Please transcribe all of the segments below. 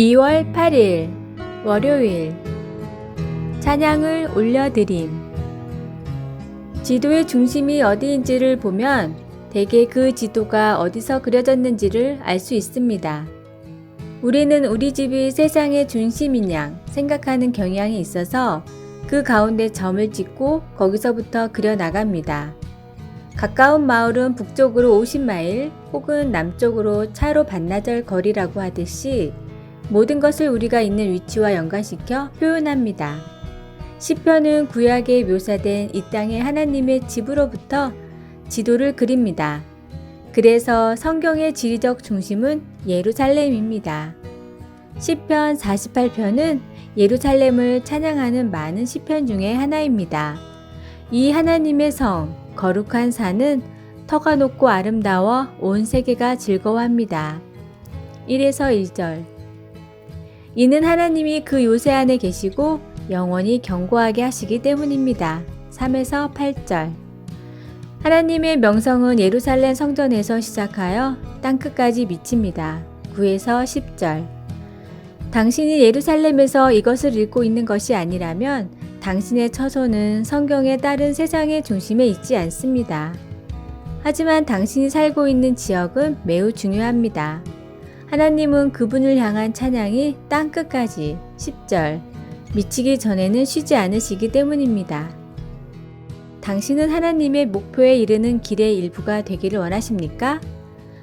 2월 8일 월요일 찬양을 올려드림 지도의 중심이 어디인지를 보면 대개 그 지도가 어디서 그려졌는지를 알 수 있습니다. 우리는 우리 집이 세상의 중심인 양 생각하는 경향이 있어서 그 가운데 점을 찍고 거기서부터 그려 나갑니다. 가까운 마을은 북쪽으로 50마일 혹은 남쪽으로 차로 반나절 거리라고 하듯이 모든 것을 우리가 있는 위치와 연관시켜 표현합니다. 시편은 구약에 묘사된 이 땅의 하나님의 집으로부터 지도를 그립니다. 그래서 성경의 지리적 중심은 예루살렘입니다. 시편 48편은 예루살렘을 찬양하는 많은 시편 중에 하나입니다. 이 하나님의 성, 거룩한 산은 터가 높고 아름다워 온 세계가 즐거워합니다. 1에서 1절 이는 하나님이 그 요새 안에 계시고 영원히 견고하게 하시기 때문입니다. 3에서 8절 하나님의 명성은 예루살렘 성전에서 시작하여 땅끝까지 미칩니다. 9에서 10절 당신이 예루살렘에서 이것을 읽고 있는 것이 아니라면 당신의 처소는 성경에 따른 세상의 중심에 있지 않습니다. 하지만 당신이 살고 있는 지역은 매우 중요합니다. 하나님은 그분을 향한 찬양이 땅 끝까지 10절 미치기 전에는 쉬지 않으시기 때문입니다. 당신은 하나님의 목표에 이르는 길의 일부가 되기를 원하십니까?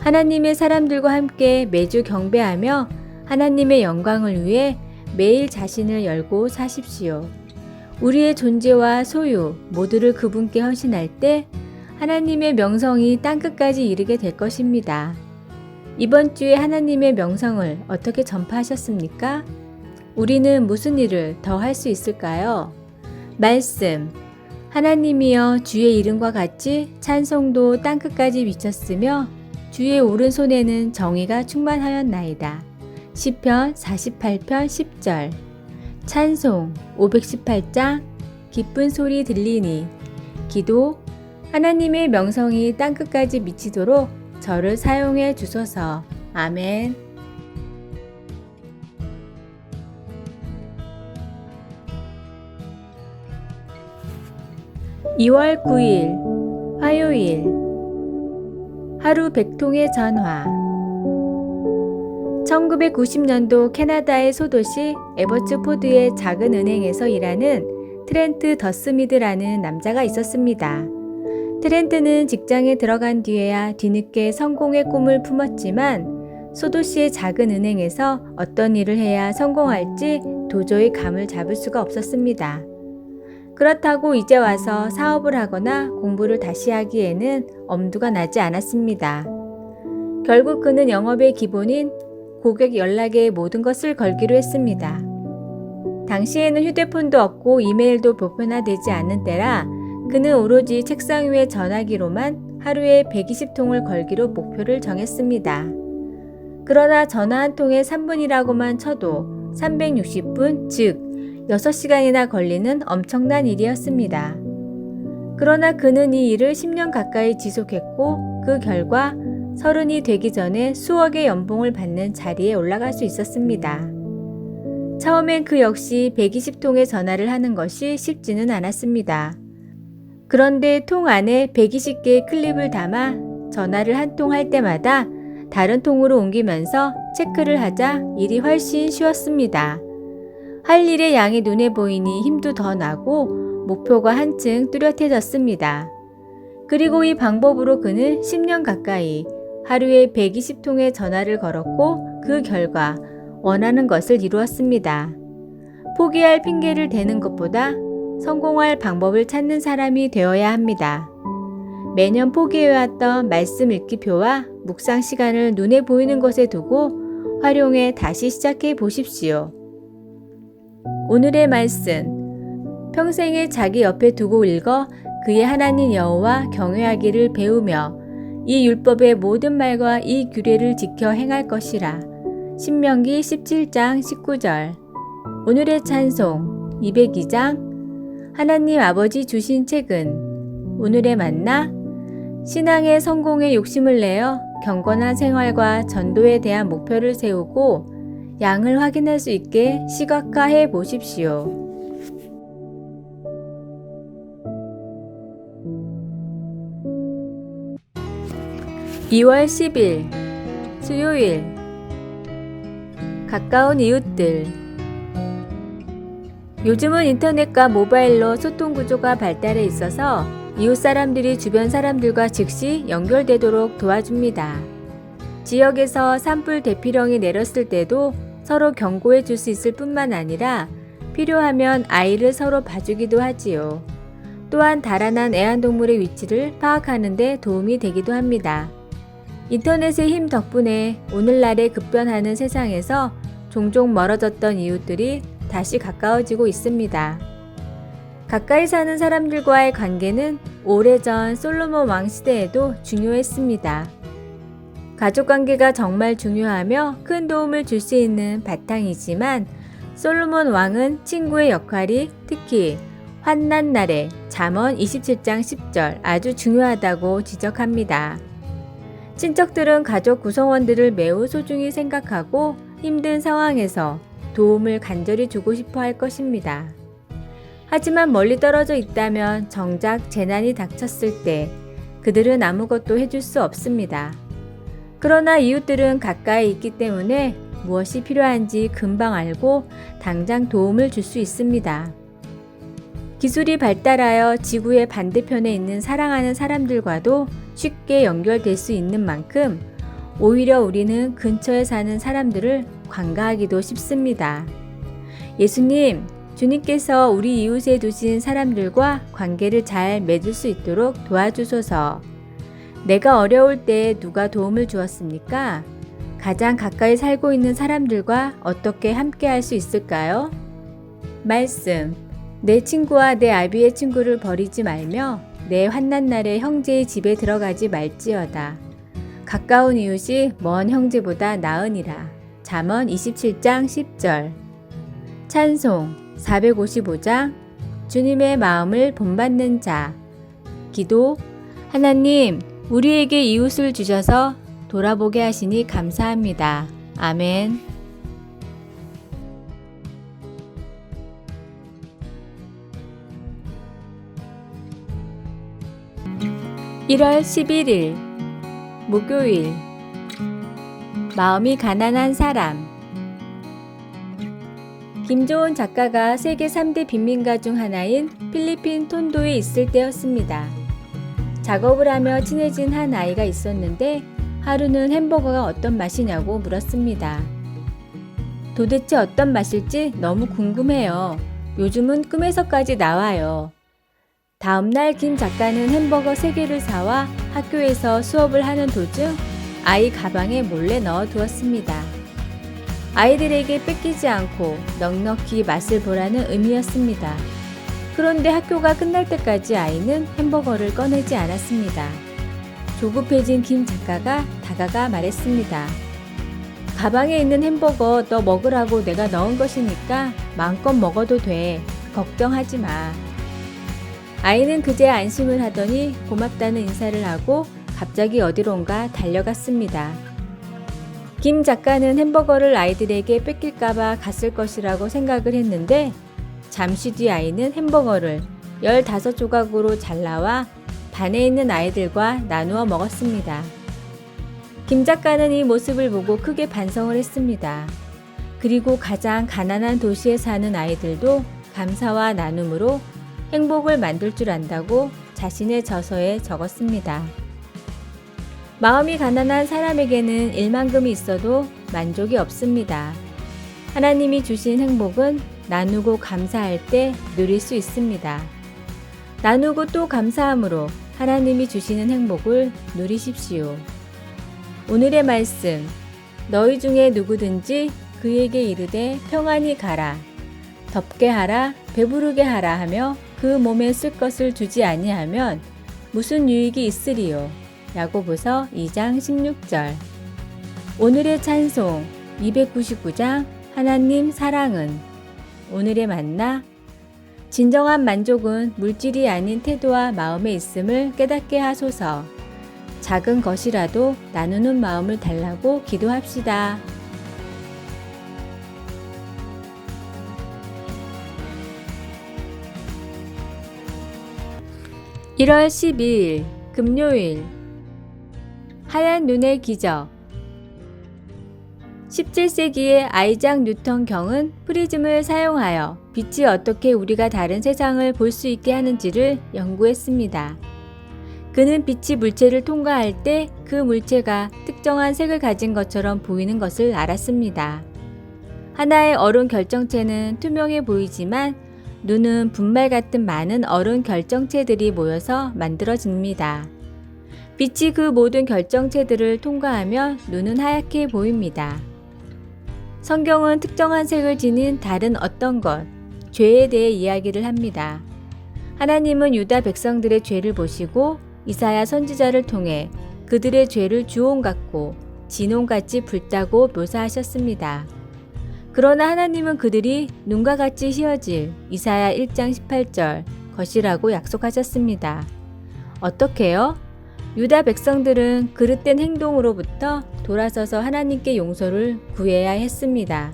하나님의 사람들과 함께 매주 경배하며 하나님의 영광을 위해 매일 자신을 열고 사십시오. 우리의 존재와 소유 모두를 그분께 헌신할 때 하나님의 명성이 땅끝까지 이르게 될 것입니다. 이번 주에 하나님의 명성을 어떻게 전파하셨습니까? 우리는 무슨 일을 더 할 수 있을까요? 말씀. 하나님이여 주의 이름과 같이 찬송도 땅끝까지 미쳤으며 주의 오른손에는 정의가 충만하였나이다. 시편 48편 10절. 찬송 518장 기쁜 소리 들리니 기도 하나님의 명성이 땅끝까지 미치도록 저를 사용해 주소서. 아멘. 2월 9일 화요일 하루 백통의 전화 1990년도 캐나다의 소도시 에버츠 포드의 작은 은행에서 일하는 트렌트 더스미드라는 남자가 있었습니다. 트렌트는 직장에 들어간 뒤에야 뒤늦게 성공의 꿈을 품었지만 소도시의 작은 은행에서 어떤 일을 해야 성공할지 도저히 감을 잡을 수가 없었습니다. 그렇다고 이제 와서 사업을 하거나 공부를 다시 하기에는 엄두가 나지 않았습니다. 결국 그는 영업의 기본인 고객 연락에 모든 것을 걸기로 했습니다. 당시에는 휴대폰도 없고 이메일도 보편화되지 않는 때라 그는 오로지 책상 위의 전화기로만 하루에 120통을 걸기로 목표를 정했습니다. 그러나 전화 한 통에 3분이라고만 쳐도 360분, 즉 6시간이나 걸리는 엄청난 일이었습니다. 그러나 그는 이 일을 10년 가까이 지속했고 그 결과 서른이 되기 전에 수억의 연봉을 받는 자리에 올라갈 수 있었습니다. 처음엔 그 역시 120통의 전화를 하는 것이 쉽지는 않았습니다. 그런데 통 안에 120개의 클립을 담아 전화를 한 통 할 때마다 다른 통으로 옮기면서 체크를 하자 일이 훨씬 쉬웠습니다. 할 일의 양이 눈에 보이니 힘도 더 나고 목표가 한층 뚜렷해졌습니다. 그리고 이 방법으로 그는 10년 가까이 하루에 120통의 전화를 걸었고 그 결과 원하는 것을 이루었습니다. 포기할 핑계를 대는 것보다 성공할 방법을 찾는 사람이 되어야 합니다. 매년 포기해왔던 말씀 읽기표와 묵상 시간을 눈에 보이는 곳에 두고 활용해 다시 시작해 보십시오. 오늘의 말씀. 평생에 자기 옆에 두고 읽어 그의 하나님 여호와 경외하기를 배우며 이 율법의 모든 말과 이 규례를 지켜 행할 것이라. 신명기 17장 19절. 오늘의 찬송 202장. 하나님 아버지 주신 책은 오늘의 만나 신앙의 성공에 욕심을 내어 경건한 생활과 전도에 대한 목표를 세우고 양을 확인할 수 있게 시각화해 보십시오. 2월 10일 수요일 가까운 이웃들 요즘은 인터넷과 모바일로 소통 구조가 발달해 있어서 이웃 사람들이 주변 사람들과 즉시 연결되도록 도와줍니다. 지역에서 산불 대피령이 내렸을 때도 서로 경고해 줄 수 있을 뿐만 아니라 필요하면 아이를 서로 봐주기도 하지요. 또한 달아난 애완동물의 위치를 파악하는 데 도움이 되기도 합니다. 인터넷의 힘 덕분에 오늘날의 급변하는 세상에서 종종 멀어졌던 이웃들이 다시 가까워지고 있습니다. 가까이 사는 사람들과의 관계는 오래전 솔로몬 왕 시대에도 중요했습니다. 가족 관계가 정말 중요하며 큰 도움을 줄 수 있는 바탕이지만 솔로몬 왕은 친구의 역할이 특히 환난 날에 잠언 27장 10절 아주 중요하다고 지적합니다. 친척들은 가족 구성원들을 매우 소중히 생각하고 힘든 상황에서 도움을 간절히 주고 싶어 할 것입니다. 하지만 멀리 떨어져 있다면 정작 재난이 닥쳤을 때 그들은 아무것도 해줄 수 없습니다. 그러나 이웃들은 가까이 있기 때문에 무엇이 필요한지 금방 알고 당장 도움을 줄 수 있습니다. 기술이 발달하여 지구의 반대편에 있는 사랑하는 사람들과도 쉽게 연결될 수 있는 만큼 오히려 우리는 근처에 사는 사람들을 관가하기도 쉽습니다. 예수님, 주님께서 우리 이웃에 두신 사람들과 관계를 잘 맺을 수 있도록 도와주소서. 내가 어려울 때 누가 도움을 주었습니까? 가장 가까이 살고 있는 사람들과 어떻게 함께 할 수 있을까요? 말씀. 내 친구와 내 아비의 친구를 버리지 말며 내 환난 날에 형제의 집에 들어가지 말지어다. 가까운 이웃이 먼 형제보다 나으니라. 잠언 27장 10절. 찬송 455장 주님의 마음을 본받는 자. 기도 하나님, 우리에게 이웃을 주셔서 돌아보게 하시니 감사합니다. 아멘. 1월 11일 목요일 마음이 가난한 사람 김조은 작가가 세계 3대 빈민가 중 하나인 필리핀 톤도에 있을 때였습니다. 작업을 하며 친해진 한 아이가 있었는데 하루는 햄버거가 어떤 맛이냐고 물었습니다. 도대체 어떤 맛일지 너무 궁금해요. 요즘은 꿈에서까지 나와요. 다음날 김 작가는 햄버거 3개를 사와 학교에서 수업을 하는 도중 아이 가방에 몰래 넣어 두었습니다. 아이들에게 뺏기지 않고 넉넉히 맛을 보라는 의미였습니다. 그런데 학교가 끝날 때까지 아이는 햄버거를 꺼내지 않았습니다. 조급해진 김 작가가 다가가 말했습니다. 가방에 있는 햄버거 너 먹으라고 내가 넣은 것이니까 마음껏 먹어도 돼. 걱정하지 마. 아이는 그제 안심을 하더니 고맙다는 인사를 하고 갑자기 어디론가 달려갔습니다. 김 작가는 햄버거를 아이들에게 뺏길까봐 갔을 것이라고 생각을 했는데 잠시 뒤 아이는 햄버거를 15조각으로 잘라와 반에 있는 아이들과 나누어 먹었습니다. 김 작가는 이 모습을 보고 크게 반성을 했습니다. 그리고 가장 가난한 도시에 사는 아이들도 감사와 나눔으로 행복을 만들 줄 안다고 자신의 저서에 적었습니다. 마음이 가난한 사람에게는 일만금이 있어도 만족이 없습니다. 하나님이 주신 행복은 나누고 감사할 때 누릴 수 있습니다. 나누고 또 감사함으로 하나님이 주시는 행복을 누리십시오. 오늘의 말씀. 너희 중에 누구든지 그에게 이르되 평안히 가라. 덥게 하라, 배부르게 하라 하며 그 몸에 쓸 것을 주지 아니하면 무슨 유익이 있으리요. 야고보서 2장 16절. 오늘의 찬송 299장 하나님 사랑은 오늘의 만나 진정한 만족은 물질이 아닌 태도와 마음에 있음을 깨닫게 하소서. 작은 것이라도 나누는 마음을 달라고 기도합시다. 1월 12일 금요일 하얀 눈의 기적 17세기의 아이작 뉴턴 경은 프리즘을 사용하여 빛이 어떻게 우리가 다른 세상을 볼 수 있게 하는지를 연구했습니다. 그는 빛이 물체를 통과할 때 그 물체가 특정한 색을 가진 것처럼 보이는 것을 알았습니다. 하나의 얼음 결정체는 투명해 보이지만 눈은 분말 같은 많은 얼음 결정체들이 모여서 만들어집니다. 빛이 그 모든 결정체들을 통과하면 눈은 하얗게 보입니다. 성경은 특정한 색을 지닌 다른 어떤 것, 죄에 대해 이야기를 합니다. 하나님은 유다 백성들의 죄를 보시고 이사야 선지자를 통해 그들의 죄를 주홍 같고 진홍 같이 붉다고 묘사하셨습니다. 그러나 하나님은 그들이 눈과 같이 휘어질 이사야 1장 18절 것이라고 약속하셨습니다. 어떻게요? 유다 백성들은 그릇된 행동으로부터 돌아서서 하나님께 용서를 구해야 했습니다.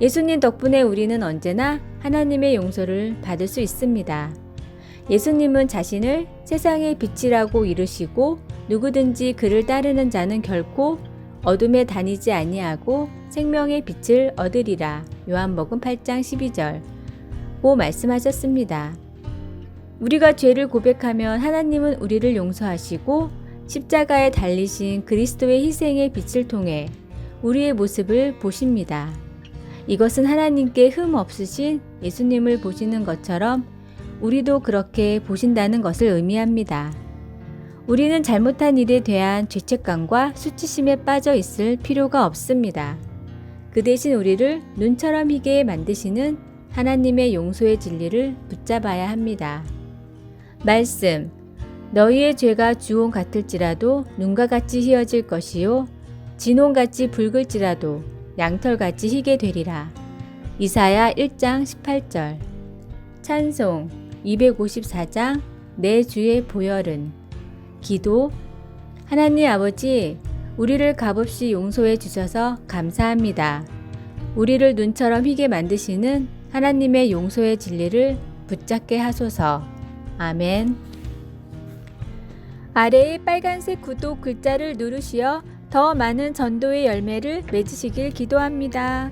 예수님 덕분에 우리는 언제나 하나님의 용서를 받을 수 있습니다. 예수님은 자신을 세상의 빛이라고 이르시고 누구든지 그를 따르는 자는 결코 어둠에 다니지 아니하고 생명의 빛을 얻으리라. 요한복음 8장 12절. 고 말씀하셨습니다. 우리가 죄를 고백하면 하나님은 우리를 용서하시고 십자가에 달리신 그리스도의 희생의 빛을 통해 우리의 모습을 보십니다. 이것은 하나님께 흠 없으신 예수님을 보시는 것처럼 우리도 그렇게 보신다는 것을 의미합니다. 우리는 잘못한 일에 대한 죄책감과 수치심에 빠져 있을 필요가 없습니다. 그 대신 우리를 눈처럼 희게 만드시는 하나님의 용서의 진리를 붙잡아야 합니다. 말씀. 너희의 죄가 주홍 같을지라도 눈과 같이 휘어질 것이요. 진홍같이 붉을지라도 양털같이 희게 되리라. 이사야 1장 18절. 찬송 254장 내 주의 보혈은 기도 하나님 아버지 우리를 값없이 용서해 주셔서 감사합니다. 우리를 눈처럼 희게 만드시는 하나님의 용서의 진리를 붙잡게 하소서. 아멘. 아래의 빨간색 구독 글자를 누르시어 더 많은 전도의 열매를 맺으시길 기도합니다.